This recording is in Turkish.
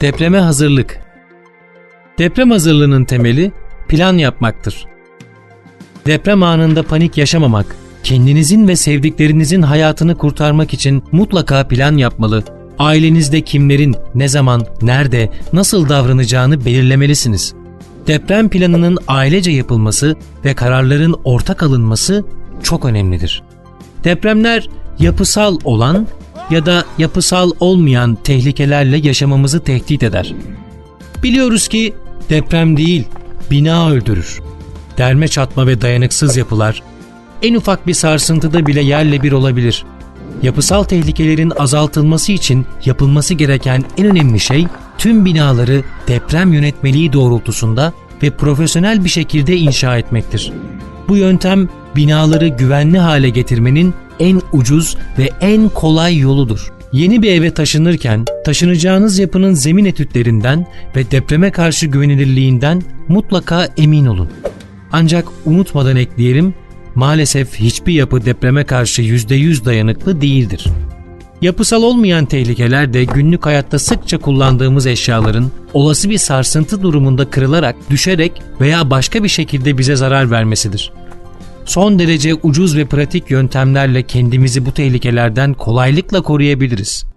Depreme hazırlık. Deprem hazırlığının temeli plan yapmaktır. Deprem anında panik yaşamamak, kendinizin ve sevdiklerinizin hayatını kurtarmak için mutlaka plan yapmalı. Ailenizde kimlerin, ne zaman, nerede, nasıl davranacağını belirlemelisiniz. Deprem planının ailece yapılması ve kararların ortak alınması çok önemlidir. Depremler yapısal olan ya da yapısal olmayan tehlikelerle yaşamamızı tehdit eder. Biliyoruz ki deprem değil, bina öldürür. Derme çatma ve dayanıksız yapılar en ufak bir sarsıntıda bile yerle bir olabilir. Yapısal tehlikelerin azaltılması için yapılması gereken en önemli şey tüm binaları deprem yönetmeliği doğrultusunda ve profesyonel bir şekilde inşa etmektir. Bu yöntem binaları güvenli hale getirmenin en ucuz ve en kolay yoludur. Yeni bir eve taşınırken taşınacağınız yapının zemin etütlerinden ve depreme karşı güvenilirliğinden mutlaka emin olun. Ancak unutmadan ekleyelim, maalesef hiçbir yapı depreme karşı %100 dayanıklı değildir. Yapısal olmayan tehlikeler de günlük hayatta sıkça kullandığımız eşyaların olası bir sarsıntı durumunda kırılarak, düşerek veya başka bir şekilde bize zarar vermesidir. Son derece ucuz ve pratik yöntemlerle kendimizi bu tehlikelerden kolaylıkla koruyabiliriz.